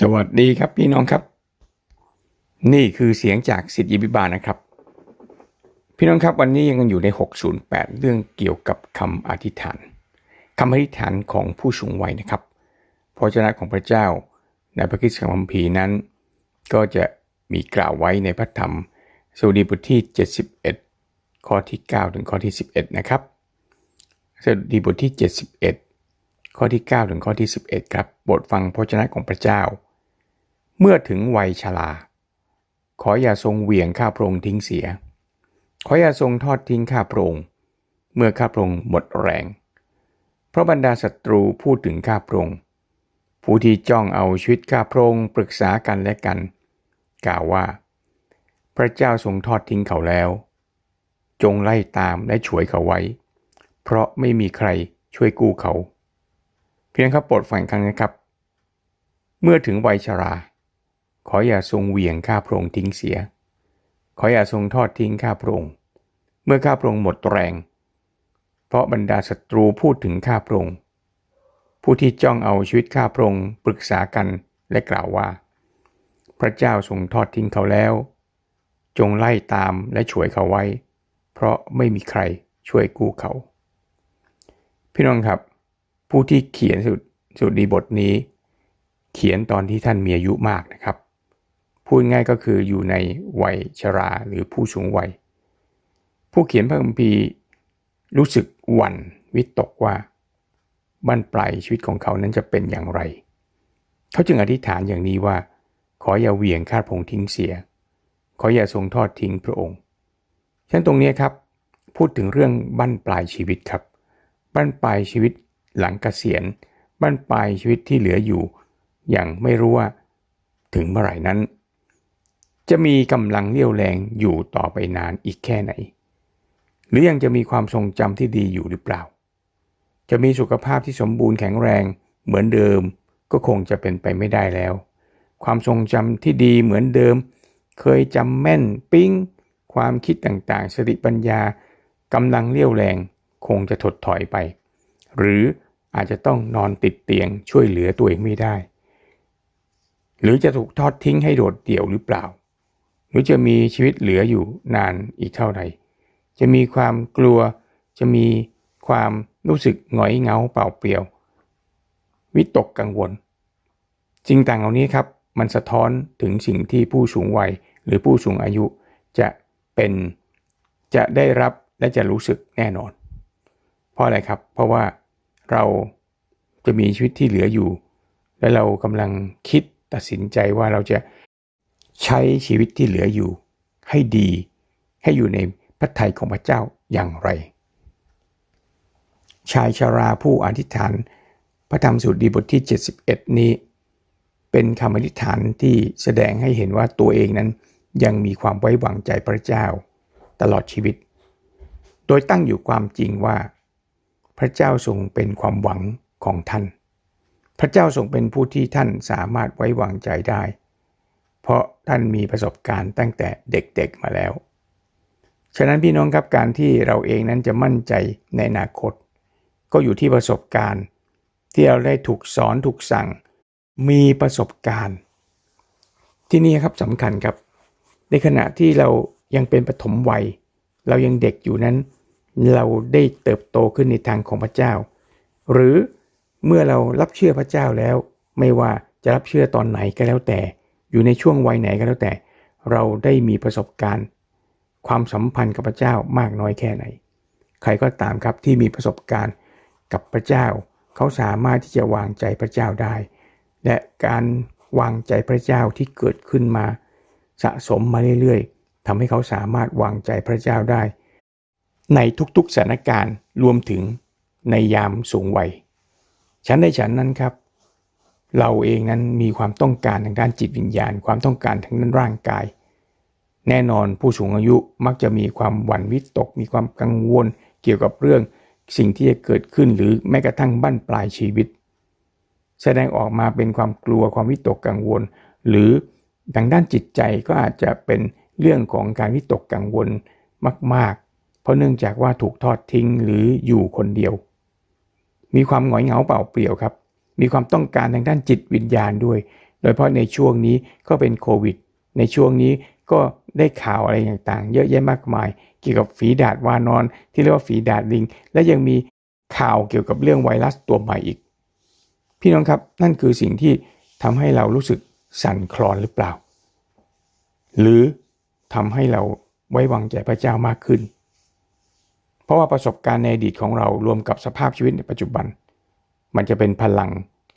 สวัสดีครับพี่น้องครับ นี่คือเสียงจากสิทธิบิบาลนะครับ พี่น้องครับวันนี้ยังอยู่ใน 608 เรื่องเกี่ยวกับคำอธิษฐานคำอธิษฐานของผู้สูงวัยนะครับพระเจ้าของพระเจ้าในพระคิดคัมภีร์นั้น ก็จะมีกล่าวไว้ในพระธรรมสดุดีบทที่ 71 ข้อที่ 9 ถึงข้อที่ 11 นะครับสดุดีบทที่ 71 ข้อที่ 9 ถึงข้อที่ 11 ครับบทฟังพระเจ้าของพระเจ้า เมื่อถึงวัยชราขออย่าทรงเหวี่ยงข้าพระองค์ทิ้งเสีย ขออย่าทรงทอดทิ้งข้าพระองค์เมื่อข้าพระองค์หมดแรง เพราะบรรดาศัตรูพูดถึงข้าพระองค์ผู้ที่จ้องเอาชีวิตข้าพระองค์ปรึกษากันและกัน กล่าวว่า พระเจ้าทรงทอดทิ้งเขาแล้ว จงไล่ตามและช่วยเขาไว้ เพราะไม่มีใครช่วยกู้เขา เพียงครับโปรดฟังอีกครั้งนะครับ เมื่อถึงวัยชรา ขออย่าทรงเหวี่ยงข้าพระองค์ทิ้งเสีย ขออย่าทรงทอดทิ้งข้าพระองค์ เมื่อข้าพระองค์หมดแรง เพราะบรรดาศัตรูพูดถึงข้าพระองค์ ผู้ที่จ้องเอาชีวิตข้าพระองค์ปรึกษากันและกล่าวว่า พระเจ้าทรงทอดทิ้งเขาแล้ว จงไล่ตามและช่วยเขาไว้ เพราะไม่มีใครช่วยกู้เขา พี่น้องครับ ผู้ที่เขียนสุดสุดดีบทนี้ เขียนตอนที่ท่านมีอายุมากนะครับ พูดง่ายก็คืออยู่ในวัยชราหรือผู้สูงวัย ผู้เขียนพระคัมภีร์รู้สึกหวั่นวิตกว่าบั้นปลายชีวิตของเขานั้นจะเป็นอย่างไร เขาจึงอธิษฐานอย่างนี้ว่า ขออย่าเวียงข้าพงทิ้งเสีย ขออย่าทรงทอดทิ้งพระองค์ฉะนั้นตรงนี้ครับ พูดถึงเรื่องบั้นปลายชีวิตครับ บั้นปลายชีวิตหลังเกษียณ บั้นปลายชีวิตที่เหลืออยู่ อย่างไม่รู้ว่า ถึงเมื่อไหร่นั้น จะมีกำลังเลี้ยวแรงอยู่ต่อไปนานอีกแค่ไหน หรือยังจะมีความทรงจำที่ดีอยู่หรือเปล่า จะมีสุขภาพที่สมบูรณ์แข็งแรงเหมือนเดิมก็คงจะเป็นไปไม่ได้แล้ว ความทรงจำที่ดีเหมือนเดิม เคยจำแม่นปิ้ง ความคิดต่างๆ สติปัญญากำลังเลี้ยวแรงคงจะถดถอยไป หรืออาจจะต้องนอนติดเตียงช่วยเหลือตัวเองไม่ได้ หรือจะถูกทอดทิ้งให้โดดเดี่ยวหรือเปล่า หรือจะมีชีวิตเหลืออยู่นานอีกเท่าไหร่ จะมีความกลัว จะมีความรู้สึกหงอยเหงาเปล่าเปลี่ยว วิตกกังวลสิ่งต่างเหล่านี้ครับ มันสะท้อนถึงสิ่งที่ผู้สูงวัยหรือผู้สูงอายุจะเป็นจะได้รับและจะรู้สึกแน่นอน เพราะอะไรครับ เพราะว่าเราจะมีชีวิตที่เหลืออยู่ และเรากำลังคิดตัดสินใจว่าเราจะ ใช้ชีวิตที่เหลืออยู่ให้ดี ให้อยู่ในพระทัยของพระเจ้าอย่างไร ชายชาราผู้อธิษฐาน พระธรรมสูตรดีบทที่ 71 นี้ เป็นคำอธิษฐานที่แสดงให้เห็นว่าตัวเองนั้นยังมีความไว้วางใจพระเจ้า ตลอดชีวิต โดยตั้งอยู่ความจริงว่า พระเจ้าทรงเป็นความหวังของท่าน พระเจ้าทรงเป็นผู้ที่ท่านสามารถไว้วางใจได้ เพราะท่านมีประสบการณ์ตั้งแต่เด็กๆมาแล้ว ฉะนั้นพี่น้องครับการที่เราเองนั้นจะมั่นใจในอนาคต ก็อยู่ที่ประสบการณ์ ที่เราได้ถูกสอนถูกสั่ง มีประสบการณ์ ที่นี่ครับสำคัญครับ ในขณะที่เรายังเป็นปฐมวัย เรายังเด็กอยู่นั้น เราได้เติบโตขึ้นในทางของพระเจ้า หรือเมื่อเรารับเชื่อพระเจ้าแล้ว ไม่ว่าจะรับเชื่อตอนไหนก็แล้วแต่ อยู่ในช่วงวัยไหนก็แล้วแต่ เราได้มีประสบการณ์ ความสัมพันธ์กับพระเจ้ามากน้อยแค่ไหน ใครก็ตามครับที่มีประสบการณ์กับพระเจ้า เขาสามารถที่จะวางใจพระเจ้าได้ และการวางใจพระเจ้าที่เกิดขึ้นมา สะสมมาเรื่อยๆทำให้เขาสามารถวางใจพระเจ้าได้ ในทุกๆสถานการณ์รวมถึงในยามสูงวัย ฉันในฉันนั้นครับ เราเองนั้นมีความต้องการทางด้านจิตวิญญาณ ความต้องการทางด้านร่างกาย แน่นอนผู้สูงอายุมักจะมีความหวั่นวิตก มีความกังวลเกี่ยวกับเรื่อง สิ่งที่จะเกิดขึ้นหรือแม้กระทั่งบั้นปลายชีวิต แสดงออกมาเป็นความกลัวความวิตกกังวล หรือทางด้านจิตใจก็อาจจะเป็นเรื่องของการวิตกกังวลมาก ๆ เพราะเนื่องจากว่าถูกทอดทิ้งหรืออยู่คนเดียว มีความหงอยเหงาเปล่าเปลี่ยวครับ มีความต้องการทางด้านจิตวิญญาณด้วย โดยเฉพาะในช่วงนี้ก็เป็นโควิด ในช่วงนี้ก็ได้ข่าวอะไรต่างๆ เยอะแยะมากมาย เกี่ยวกับฝีดาดวานอน ที่เรียกว่าฝีดาดลิง และยังมีข่าวเกี่ยวกับเรื่องไวรัสตัวใหม่อีก พี่น้องครับนั่นคือสิ่งที่ทำให้เรารู้สึกสั่นคลอนหรือเปล่า หรือทำให้เราไว้วางใจพระเจ้ามากขึ้น เพราะว่าประสบการณ์ในอดีตของเรารวมกับสภาพชีวิตในปัจจุบัน มันจะเป็นพลัง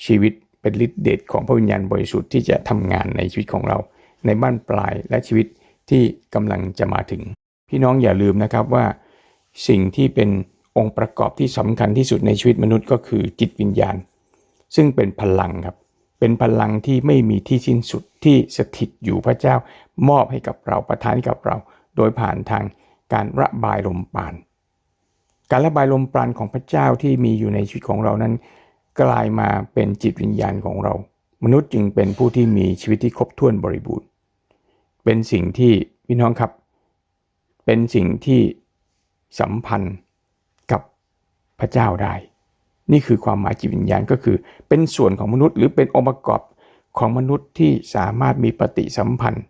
ชีวิตเป็นฤทธิ์เดชของพระวิญญาณบริสุทธิ์ที่จะทำงานในชีวิตของเรา ในบ้านปลายและชีวิตที่กำลังจะมาถึง พี่น้องอย่าลืมนะครับว่า สิ่งที่เป็นองค์ประกอบที่สำคัญที่สุดในชีวิตมนุษย์ก็คือจิตวิญญาณ ซึ่งเป็นพลังครับเป็นพลังที่ไม่มีที่สิ้นสุดที่สถิตอยู่พระเจ้ามอบให้กับเราประทานให้กับเรา โดยผ่านทางการระบายลมปราณการระบายลมปราณของพระเจ้าที่มีอยู่ในชีวิตของเรานั้น กลายมาเป็นจิตวิญญาณของเรา มนุษย์จึงเป็นผู้ที่มีชีวิตที่ครบถ้วนบริบูรณ์ เป็นสิ่งที่พี่น้องครับ เป็นสิ่งที่สัมพันธ์กับพระเจ้าได้ นี่คือความหมายจิตวิญญาณก็คือ เป็นส่วนของมนุษย์ หรือเป็นองค์ประกอบของมนุษย์ที่สามารถมีปฏิสัมพันธ์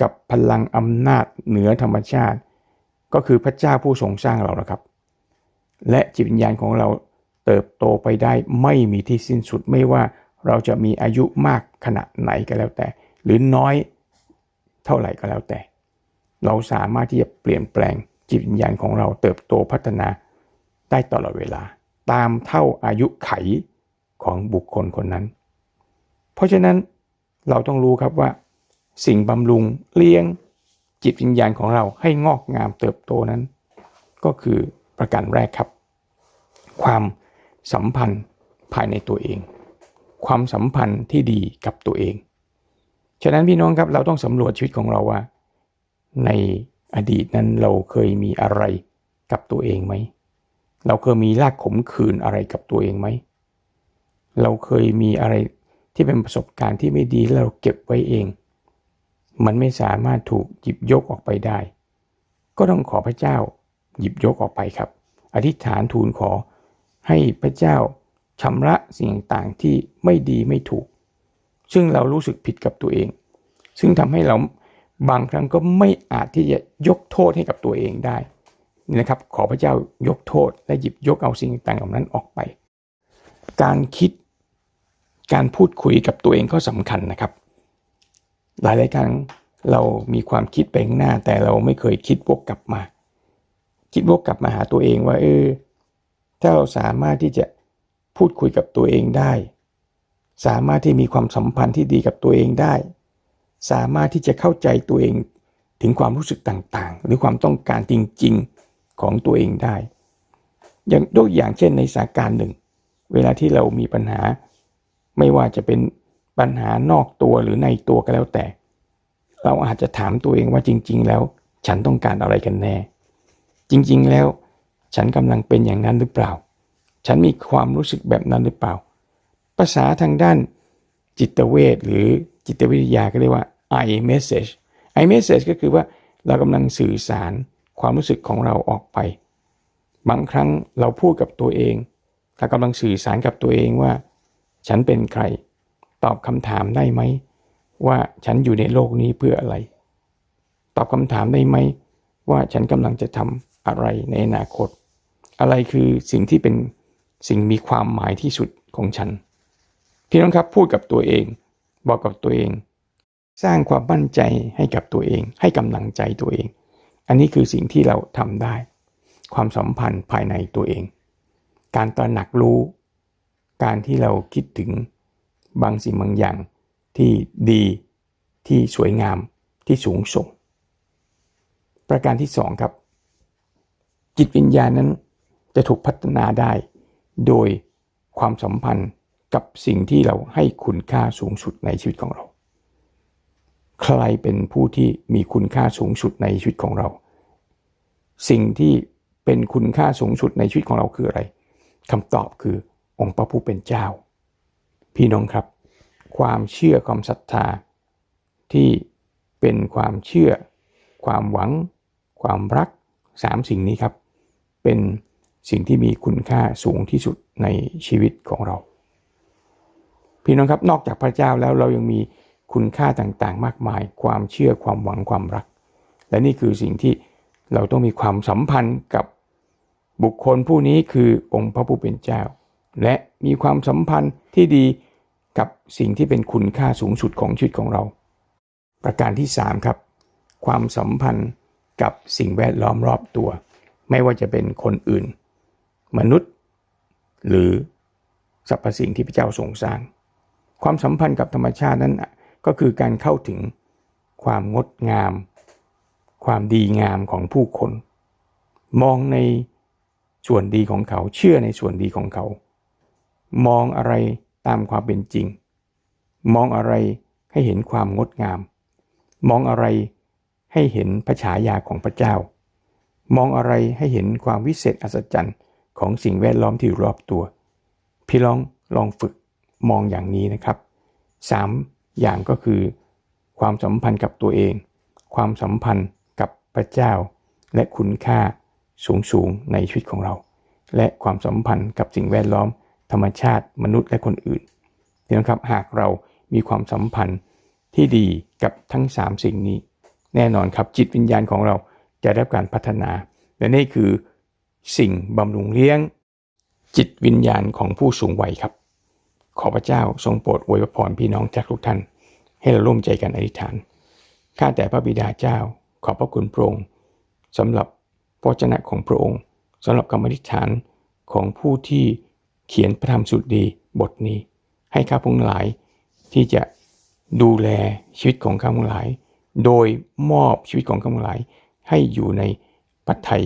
กับพลังอำนาจเหนือธรรมชาติ ก็คือพระเจ้าผู้ทรงสร้างเรานะครับ และจิตวิญญาณของเรา เติบโตไปได้ไม่มีที่สิ้นสุดไม่ว่าเราจะมีอายุมากขนาดไหนก็แล้วแต่ หรือน้อยเท่าไหร่ก็แล้วแต่ เราสามารถที่จะเปลี่ยนแปลงจิตวิญญาณของเราเติบโตพัฒนาได้ตลอดเวลา ตามเท่าอายุไขของบุคคลคนนั้น เพราะฉะนั้นเราต้องรู้ครับว่า สิ่งบำรุงเลี้ยงจิตวิญญาณของเราให้งอกงามเติบโตนั้น ก็คือประการแรกครับ ความ สัมพันธ์ภายในตัวเอง ความสัมพันธ์ที่ดีกับตัวเอง ฉะนั้นพี่น้องครับเราต้องสำรวจชีวิตของเราว่า ในอดีตนั้นเราเคยมีอะไรกับตัวเองไหม เราเคยมีลากขมขื่นอะไรกับตัวเองไหม เราเคยมีอะไรที่เป็นประสบการณ์ที่ไม่ดีแล้วเราเก็บไว้เอง มันไม่สามารถถูกหยิบยกออกไปได้ ก็ต้องขอพระเจ้าหยิบยกออกไปครับ อธิษฐานทูลขอ ให้พระเจ้าชำระสิ่งต่างๆที่ไม่ดีไม่ถูก ซึ่งเรารู้สึกผิดกับตัวเอง ซึ่งทำให้เราบางครั้งก็ไม่อาจที่จะยกโทษให้กับตัวเองได้นี่นะครับ ขอพระเจ้ายกโทษ และหยิบยกเอาสิ่งต่างๆเหล่านั้นออกไป การคิดการพูดคุยกับตัวเองก็สำคัญนะครับ หลายๆครั้งเรามีความคิดไปข้างหน้าแต่เราไม่เคยคิดวกกลับมา คิดวกกลับมาหาตัวเองว่าเออ ถ้าเราสามารถที่จะพูดคุยกับตัวเองได้ สามารถที่มีความสัมพันธ์ที่ดีกับตัวเองได้ สามารถที่จะเข้าใจตัวเองถึงความรู้สึกต่างๆ หรือความต้องการจริงๆของตัวเองได้ อย่างยกอย่างเช่นในสถานการณ์หนึ่ง เวลาที่เรามีปัญหา ไม่ว่าจะเป็นปัญหานอกตัวหรือในตัวก็แล้วแต่ เราอาจจะถามตัวเองว่าจริง ๆ แล้ว ฉันต้องการอะไรกันแน่ จริง ๆ แล้ว ฉันกำลังเป็นอย่างนั้นหรือเปล่า ฉันมีความรู้สึกแบบนั้นหรือเปล่า ภาษาทางด้านจิตเวชหรือจิตวิทยาก็เรียกว่า I message I message ก็คือว่าเรากำลังสื่อสารความรู้สึกของเราออกไป บางครั้งเราพูดกับตัวเองเรากำลังสื่อสารกับตัวเองว่า ฉันเป็นใคร ตอบคำถามได้ไหม ว่าฉันอยู่ในโลกนี้เพื่ออะไร ตอบคำถามได้ไหม ว่าฉันกำลังจะทำอะไรในอนาคต อะไรคือสิ่งที่เป็นสิ่งมีความหมายที่สุดของฉัน พี่น้องครับพูดกับตัวเอง บอกกับตัวเอง สร้างความมั่นใจให้กับตัวเอง ให้กำลังใจตัวเอง อันนี้คือสิ่งที่เราทำได้ ความสัมพันธ์ภายในตัวเอง การตระหนักรู้ การที่เราคิดถึงบางสิ่งบางอย่างที่ดีที่สวยงามที่สูงส่ง ประการที่สองครับ จิตวิญญาณนั้น จะถูกพัฒนาได้ โดยความสัมพันธ์กับสิ่งที่เราให้คุณค่าสูงสุดในชีวิตของเรา ใครเป็นผู้ที่มีคุณค่าสูงสุดในชีวิตของเรา สิ่งที่เป็นคุณค่าสูงสุดในชีวิตของเราคืออะไรคำตอบคือองค์พระผู้เป็นเจ้า พี่น้องครับ ความเชื่อความศรัทธา ที่เป็นความเชื่อ ความหวัง ความรักสามสิ่งนี้ครับ เป็น สิ่งที่มีคุณค่าสูงที่สุดในชีวิตของเรา พี่น้องครับนอกจากพระเจ้าแล้วเรายังมีคุณค่าต่างๆ มากมาย ความเชื่อความหวังความรัก และนี่คือสิ่งที่เราต้องมีความสัมพันธ์กับบุคคลผู้นี้คือองค์พระผู้เป็นเจ้า และมีความสัมพันธ์ที่ดีกับสิ่งที่เป็นคุณค่าสูงสุดของชีวิตของเรา ประการที่ 3 ครับ ความสัมพันธ์กับสิ่งแวดล้อมรอบตัว ไม่ว่าจะเป็นคนอื่น มนุษย์ หรือสรรพสิ่งที่พระเจ้าทรงสร้าง ความสัมพันธ์กับธรรมชาตินั้นก็คือการเข้าถึงความงดงาม ความดีงามของผู้คน มองในส่วนดีของเขาเชื่อในส่วนดีของเขา มองอะไรตามความเป็นจริง มองอะไรให้เห็นความงดงาม มองอะไรให้เห็นพระฉายาของพระเจ้า มองอะไรให้เห็นความวิเศษอัศจรรย์ ของสิ่งแวดล้อมที่อยู่รอบตัว พี่ลองลองฝึกมองอย่างนี้นะครับสามอย่างก็คือ ความสัมพันธ์กับตัวเอง ความสัมพันธ์กับพระเจ้า และคุณค่าสูงสูงในชีวิตของเรา และความสัมพันธ์กับสิ่งแวดล้อม ธรรมชาติมนุษย์และคนอื่นพี่น้องครับหากเรามีความสัมพันธ์ที่ดีกับทั้ง 3 สิ่งนี้ แน่นอนครับจิตวิญญาณของเราจะได้รับการพัฒนา และนี่คือ สิ่งบำรุงเลี้ยง จิตวิญญาณของผู้สูงวัยครับ ขอพระเจ้าทรงโปรดอวยพรพี่น้องจากทุกท่าน ให้เราร่วมใจกันอธิษฐาน ข้าแต่พระบิดาเจ้า ขอบพระคุณพระองค์สำหรับพระวจนะของพระองค์สำหรับคำอธิษฐานของผู้ที่เขียนพระธรรมสุดดีบทนี้ ให้ข้าพงหลายที่จะดูแลชีวิตของข้าพงหลาย โดยมอบชีวิตของข้าพงหลายให้อยู่ในพระทัย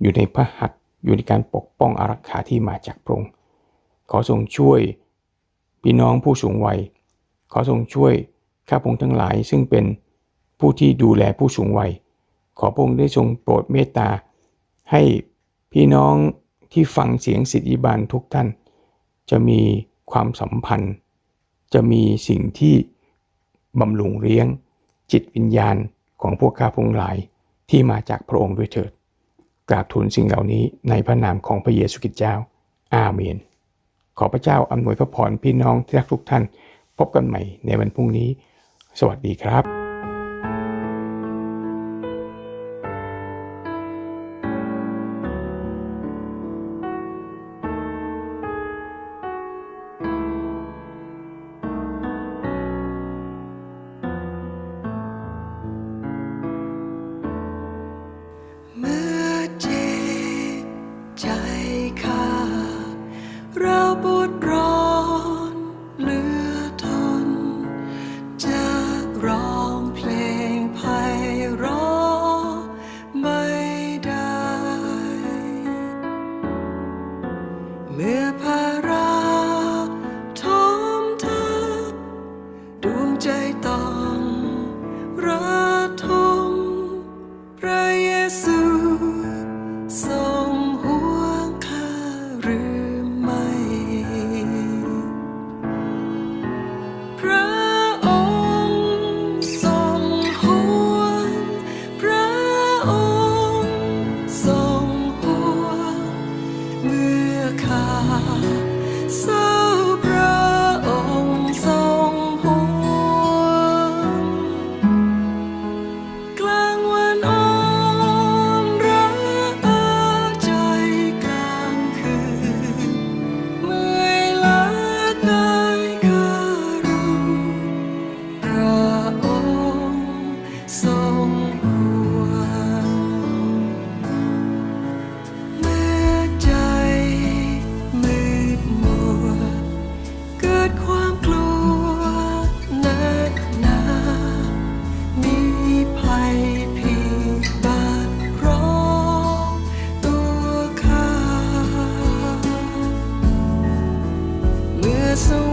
อยู่ในพระหัตถ์อยู่ในการปกป้องอารักขาที่มาจากพระองค์ขอทรงช่วยพี่น้องผู้สูงวัย ขอทรงช่วยข้าพงทั้งหลายซึ่งเป็นผู้ที่ดูแลผู้สูงวัย ขอพระองค์ได้ทรงโปรดเมตตา ให้พี่น้องที่ฟังเสียงสิทธิบาลทุกท่าน จะมีความสัมพันธ์ จะมีสิ่งที่บำรุงเลี้ยง จิตวิญญาณของพวกข้าพงหลายที่มาจากพระองค์ด้วยเถิด กราบทูลสิ่งเหล่านี้ในพระนามของพระเยซูคริสต์เจ้า อาเมน ขอพระเจ้าอำนวยพระพรพี่น้องที่รักทุกท่าน พบกันใหม่ในวันพรุ่งนี้ สวัสดีครับ so